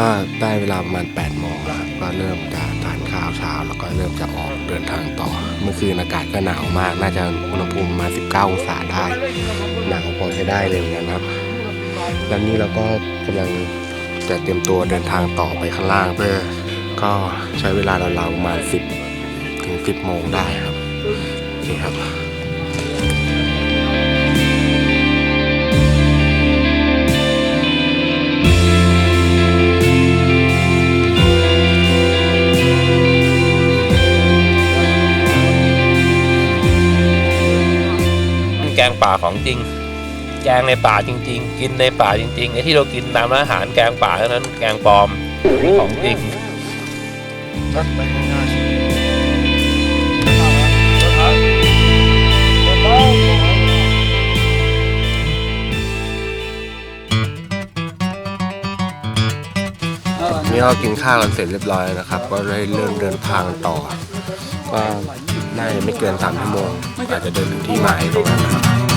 ก็ได้เวลาประมาณ8โมงครับก็เริ่มจะทานข้าวเช้า แล้วก็เริ่มจะออกเดินทางต่อ เมื่อคืนอากาศก็หนาวมาก น่าจะอุณหภูมิมา 19 องศาได้หนาวพอใช้ได้เลยนกันครับแล้วนี่เราก็กำลังจะเตรียมตัวเดินทางต่อไปข้างล่างเพื่อก็ใช้เวลาราวๆประมาณ 10 ถึง 10 โมงได้ครับโอเคครับ กงป่าของจริง แกงในป่าจริง ๆ กินในป่าจริงๆไอ้ที่เรากินตามร้านอาหารแกงป่าเท่านั้นแกงปลอมของจริง นี่เรากินข้าวกันเสร็จเรียบร้อยนะครับ ก็เลยเริ่มเดินทางต่อ ก็น่าจะไม่เกินสามชั่วโมงอาจจะเดินถึงที่หมายตรงนั้นครับ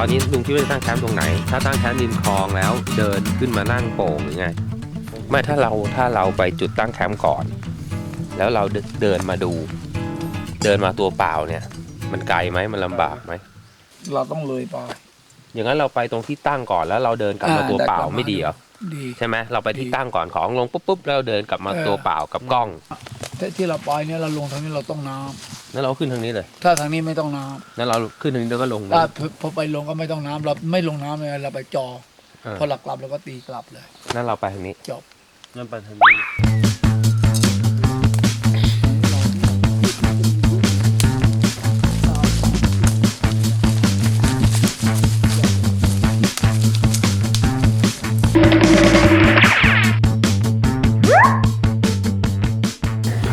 ตอนนี้ลุงคิดว่าจะตั้งแคมป์ตรงไหน ถ้าตั้งแคมป์ริมคลองแล้วเดินขึ้นมานั่งโป่งหรือไง ไม่ถ้าเราถ้าเราไปจุดตั้งแคมป์ก่อน แล้วเราเดิเดินมาดู เดินมาตัวเปล่าเนี่ย มันไกลไหมมันลำบากไหมเราต้องเลยไปอย่างนั้นเราไปตรงที่ตั้งก่อนแล้วเราเดินกลับมาอ่าตัวเปล่าได้กลับมาไม่ดีเหรอดีใช่ไหมเราไปที่ดีตั้งก่อนของลงปุ๊บปุ๊บแล้วเดินกลับมาเออตัวเปล่ากับกล้อง แต่ที่เราไปเนี่ยเราลงทางนี้เราต้องน้ำแล้วเราขึ้นทางนี้เลยถ้าทางนี้ไม่ต้องน้แล้วเราขึ้นทางนี้แล้วก็ลงำถ้าพอพอไปลงก็ไม่ต้องน้ำเราไม่ลงน้ำเลยเราไปจอเออพอหลักกลับเราก็ตีกลับเลยนั่นเราไปทางนี้ จบนั่นไปทางนี้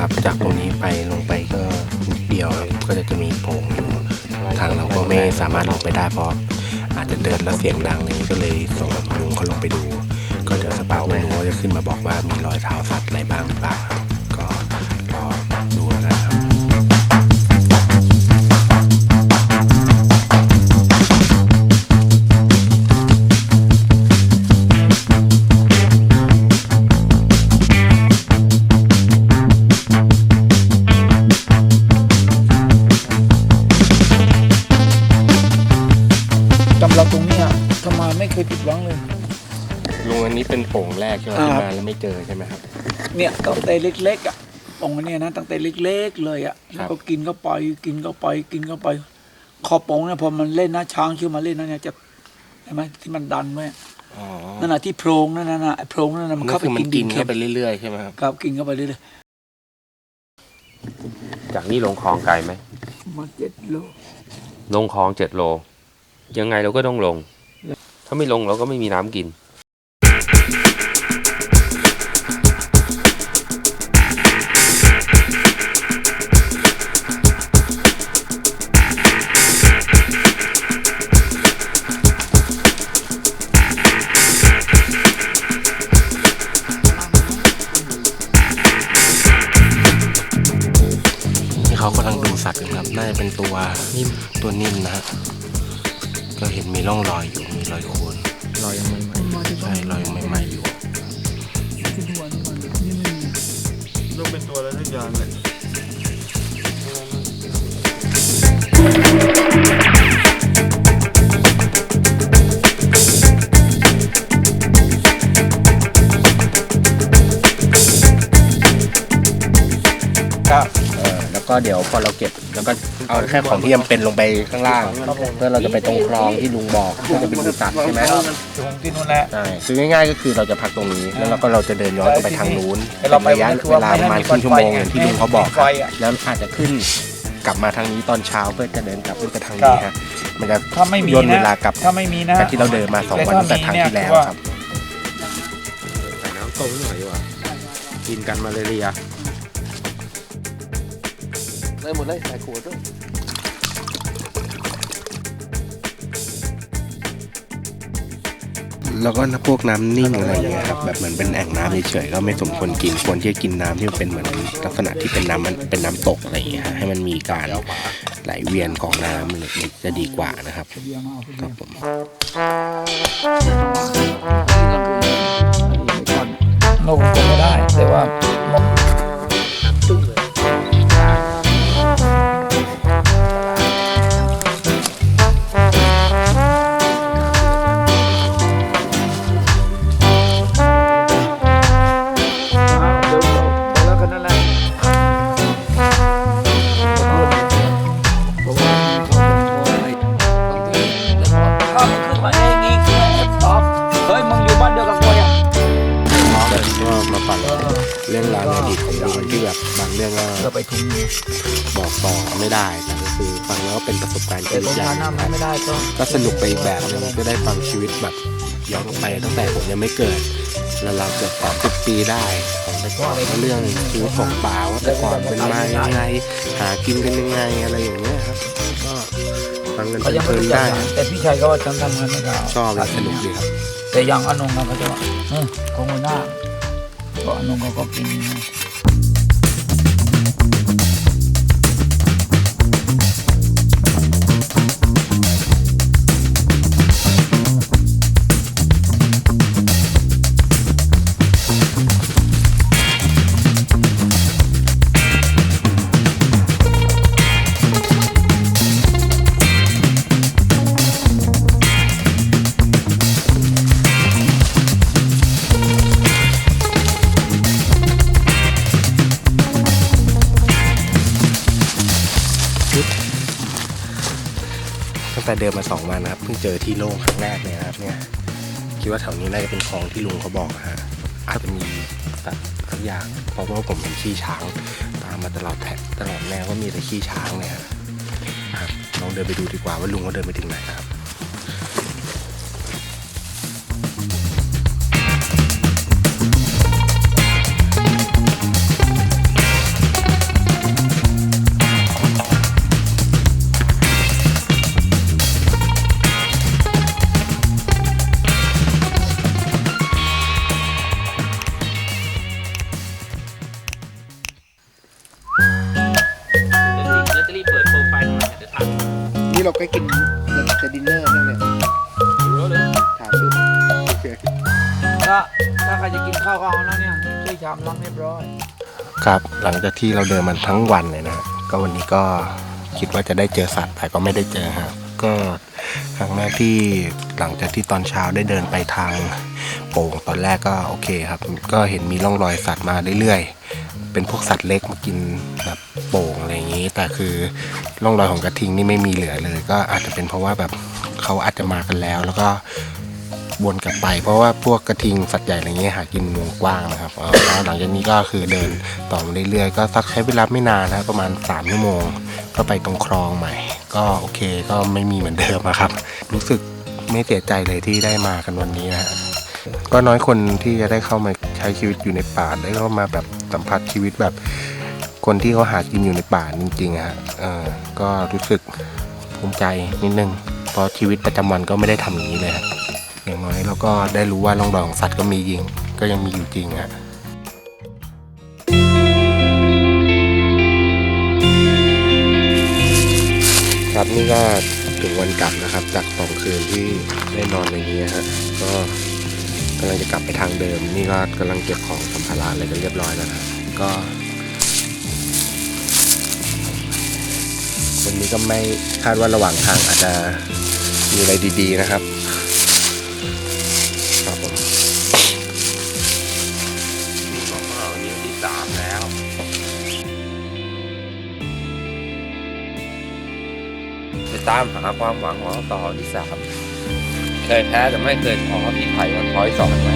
ครับ จากตรงนี้ไปลงไปก็นิดเดียวก็จะจะมีโพรงอยู่ทางเราก็ไม่สามารถลงไปได้เพราะอาจจะเดินแล้วเสียงดังนี้ก็เลยส่งลุงเขาลงไปดู ก็เดี๋ยวสปาไม่รู้ว่จะขึ้นมาบอกว่ามีรอยเท้าสัตว์อะไรบ้างหรือเปล่า เจอใช่ไหมครับ เนี่ยตั้งแต่เล็กๆอะตรงเนี้ยนะตั้งแต่เล็กๆเลยอะครับแล้วก็กินเข้าไปกินเข้าไปกินเข้าไปคอปงเนี่ยพอมันเล่นนะช้างชื่อมาเล่นนะเนี่ยจะเห็นไหมที่มันดันไว้อ๋อนั่นน่ะที่โพรงนั่นน่ะไอ้โพรงนั่นน่ะมันก็เข้าไปคือมันกินกิดินนเข้าเค็มไปเรื่อยๆใช่ไหมครับครับกินเข้าไปเรื่อยจากนี้ลงคลองไกลไหมๆมาเจ็ดโล ลงคลองเจ็ดโล ยังไงเราก็ต้องลง ถ้าไม่ลงเราก็ไม่มีน้ำกินนี่ เป็นตัวนิ่มตัวนิ่มนะฮะก็เห็นมีร่องรอยอยู่มีรอยโคนรอยยังใหม่ๆใช่รอยยังใหม่ๆอยู่ต้องเป็นตัวอะไรสักอย่างเลยก็เออแล้ว ก็เดี๋ยวพอเราเก็บแล้วก็เอาแค่ของที่จำเป็นลงไปข้างล่างเพื่อเราจะไปตรงคลองที่ลุงบอกที่จะเป็นดูสัตว์ใช่ไหมตรงที่นู่นแหละใช่คือง่ายๆก็คือเราจะพักตรงนี้ แล้วเราก็เราจะเดินย้อนกลับไปทางนู้นแต่เราไประยะวันละเวลาประมาณครึ่งชั่วโมงไฟไงอย่างที่ลุงเขาบอกคไฟรับอะแล้วอาจจะขึ้นกลับมาทางนี้ตอนเช้าเพื่อจะเดินกลับขึ้นไปทางนี้ฮะมันจะถ้าไม่มีย่นนะเวลากลับถ้าไม่มีนะจากที่เราเดินมาสองวันตั้งแต่ครั้งที่แล้วครับใส่น้ำต้มหน่อยดีกว่ากินกันมาเลยเรีย ได้หมดเลยใส่ขวดด้วยแล้วก็พวกน้ำนิ่งอะไรอย่างเงี้ยครับแบบเหมือนเป็นแอ่งน้ำเฉยๆก็ไม่สมควรกินควรที่จะกินน้ำที่มันเป็นเหมือนลักษณะที่เป็นน้ำมันเป็นน้ำตกอะไรอย่างเงี้ยฮะให้มันมีการไหลเวียนของน้ำอะไรอย่างเงี้ยจะดีกว่านะครับครับผมนกก็ไม่ได้แต่ว่าถ้า ไปทุ่งบอกต่อไม่ได้แต่ก็คือฟังแล้วเป็นประสบการณ์แต่ที่ตรงอย่างทาน้ำไม่ได้ก็ก็สนุกไปอีกแบบหนึงก็ได้ฟังชีวิตแบบย้อนไปตั้งแต่ผมยังไม่เกิดแล้วเราเกิดสามสิบปีได้ของแต่ก่อนก็เรื่องชีวิตของป่าว่าแต่ก่อนเป็นมายังไง หากินกันยังไงอะไรอย่างเงี้ยครับก็ฟังกันเขายังเพไม่ลินรู้ๆจักได้นะแต่พี่ชายก็ว่าฉันทำงานไม่ได้ชอบและสนุกดีครับแต่อยังอนงเขาจะว่าเออของหัวหน้าก็อนงเขาก็กิน ดินมาสองวันนะครับ เพิ่งเจอที่โล่งครั้งแรกเลยนะครับเนี่ยคิดว่าแถวนี้น่าจะเป็นคลองที่ลุงเขาบอกนะฮะอาจจะมีสัตว์สักอย่างเพราะว่าผมเห็นขี้ช้าง ตามมาตลอดแถบตลอดแนวก็มีแต่ขี้ช้างเลยฮะนะครับลองเดินไปดูดีกว่าว่าลุงเขาเดินไปถึงไหนครับ นี่เราใกล้กินจะดินเนอร์แล้วเนี่ยรู้เลยถามดูถ้าถ้าใครจะกินข้าวก็เอานะเนี่ยช่วยชามล้างเรียบร้อย ครับหลังจากที่เราเดินมันทั้งวันเลยนะก็วันนี้ก็คิดว่าจะได้เจอสัตว์แต่ก็ไม่ได้เจอฮะก็ครั้งแรกที่หลังจากที่ตอนเช้าได้เดินไปทางโป่งตอนแรกก็โอเคครับ ก็เห็นมีร่องรอยสัตว์มาเรื่อย เป็นพวกสัตว์เล็กมากินแบบโป่งอะไรอย่างนี้ แต่คือร่องรอยของกระทิงนี่ไม่มีเหลือเลย ก็อาจจะเป็นเพราะว่าแบบเขาอาจจะมากันแล้ว แล้วก็วนกลับไป เพราะว่าพวกกระทิงสัตว์ใหญ่อะไรเงี้ยหากินวงกว้างนะครับแล้วหลังจากนี้ก็คือเดินต่อมาเรื่อยๆก็สักใช้เวลาไม่นานนะครับประมาณ3ชั่วโมง ก็ไปตรงคลองใหม่ ก็โอเคก็ไม่มีเหมือนเดิมครับ รู้สึกไม่เสียใจเลยที่ได้มากันวันนี้นะฮะ ก็น้อยคนที่จะได้เข้ามาใช้ชีวิตอยู่ในป่าได้เข้ามาแบบสัมผัสชีวิตแบบคนที่เขาหากินอยู่ในป่าจริงๆฮะเออก็รู้สึกภูมิใจนิดนึง เพราะชีวิตประจำวันก็ไม่ได้ทำอย่างนี้เลยอย่างน้อยเราก็ได้รู้ว่าร่องรอยของสัตว์ก็มีจริง ก็ยังมีอยู่จริงฮะครับนี่ก็ถึงวันกลับนะครับ จากสองคืนที่ได้นอนในนี้ฮะก็ำลังจะกลับไปทางเดิม นี่ก็กำลังเก็บของสัมภาระอะไรกันเรียบร้อยแล้วนะก็วันนี้ก็ไม่คาดว่าระหว่างทางอาจจะมีอะไรดีๆนะครับครับผมบอกว่าวันนี้วันที่สามแล้วไปตามหาความหวังของต่อที่สาม เคยแพ้แต่ไม่เคยขอพี่ไผ่วันพ้อยสอนไว้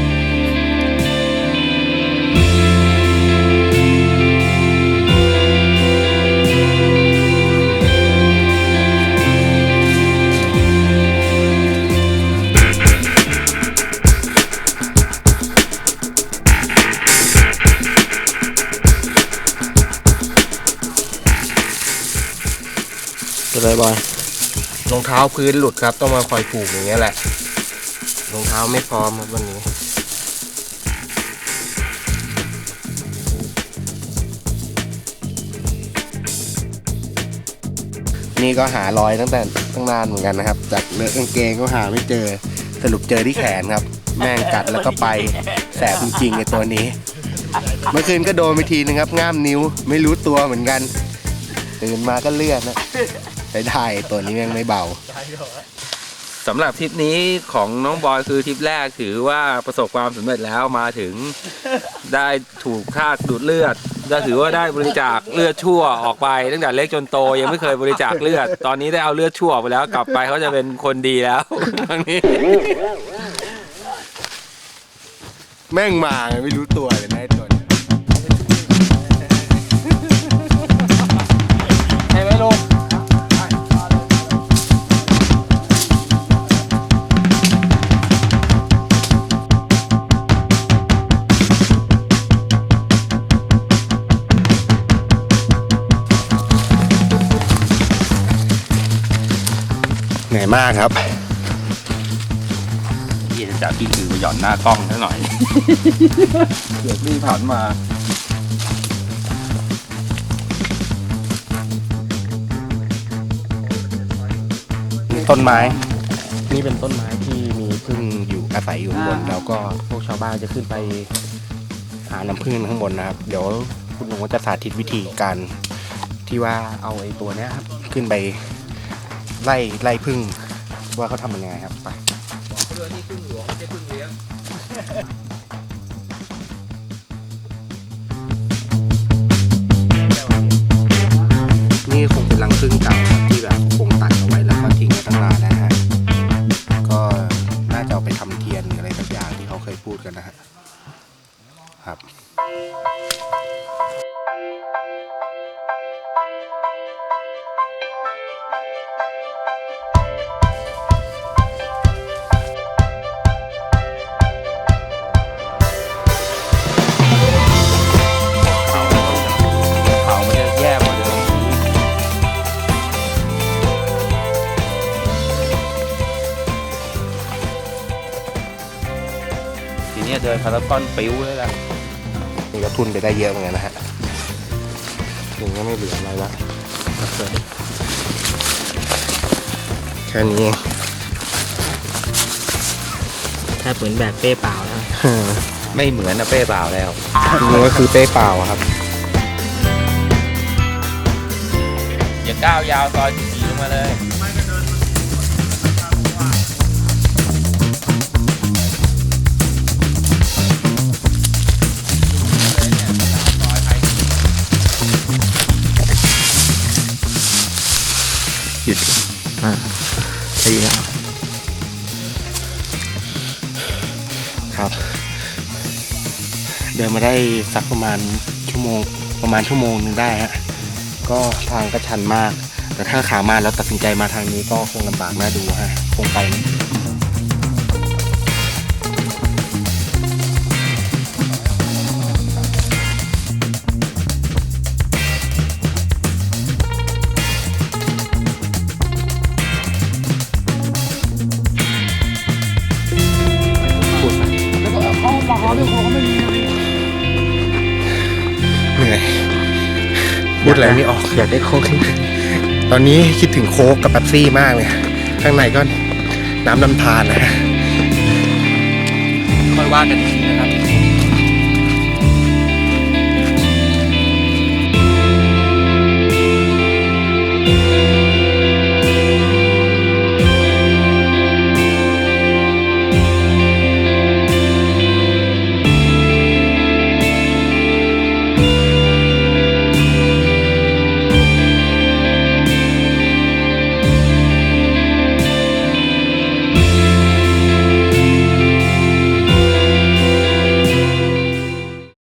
เลยบอยรองเท้าพื้นหลุดครับ ต้องมาคอยผูกอย่างเงี้ยแหละ รองเท้าไม่พร้อมครับวันนี้นี่ก็หารอยตั้งแต่ตั้งนานเหมือนกันนะครับ จากเลือะกางเกงก็หาไม่เจอสรุปเจอที่แขนครับ แม่งกัดแล้วก็ไปแสบจริงๆไอตัวนี้ เมื่อคืนก็โดนไปทีนึงครับ ง่ามนิ้วไม่รู้ตัวเหมือนกันตื่นมาก็เลือดนะใช้ได้ตัวนี้แม่งไม่เบา สำหรับทริปนี้ของน้องบอยคือทริปแรกถือว่าประสบความสำเร็จแล้วมาถึง ได้ถูกคาดดูดเลือดก็ถือว่าได้บริจาคเลือดชั่วออกไป ตั้งแต่เล็กจนโตยังไม่เคยบริจาคเลือด ตอนนี้ได้เอาเลือดชั่วไปแล้วกลับไปเขาจะเป็นคนดีแล้วตรงนี้ แม่งมาไงไม่รู้ตัวเลยากครับพี่จะจับพี่คือไปหย่อนหน้ากล้องซะหน่อย เดี๋ยวพี่ผ่านมา ต้นไม้ นี่เป็นต้นไม้ที่มีพึ่งอยู่อาศัยอยู่ข้างบน แล้วก็พวกชาวบ้านจะขึ้นไปหาน้ำพึ่งข้างบนนะครับ เดี๋ยวคุณลุงก็จะสาธิตวิธีการที่ว่าเอาไอ้ตัวเนี้ยครับ ขึ้นไปไล่ไล่พึ่ง ว่าเขาทำยังไงครับไปเรือนี่พึ่งหลวงไม่ใช่พึ่งเลี้ยงนี่คงเป็นรังพึ่งเก่า พารากอนปิ้วเลยล่ะนี่ก็ทุนไปได้เยอะเหมือนกันนะฮะถึงก็ไม่เหลืออะไรละแค่นี้เองแค่เหมือนแบกเป้เปล่าแล้ว ไม่เหมือนนะเป้เปล่าแล้วนี่ก็คือเป้เปล่าอะครับ อย่าก้าวยาวซอยสีลงมาเลย หยุดอ่าดีครับครับ เดินมาได้สักประมาณชั่วโมงประมาณชั่วโมงหนึงได้ฮะก็ทางก็ชันมาก แต่ถ้าขามาแล้วตัดสินใจมาทางนี้ก็คงลำบากน่าดูฮะคงไป พูดอะไรไม่ออกอยากได้โค้กตอนนี้คิดถึงโค้กกับแป๊บซี่มากเลยข้างในก็น้ำลำธารนะฮะค่อยว่ากันอีกทีนะครับ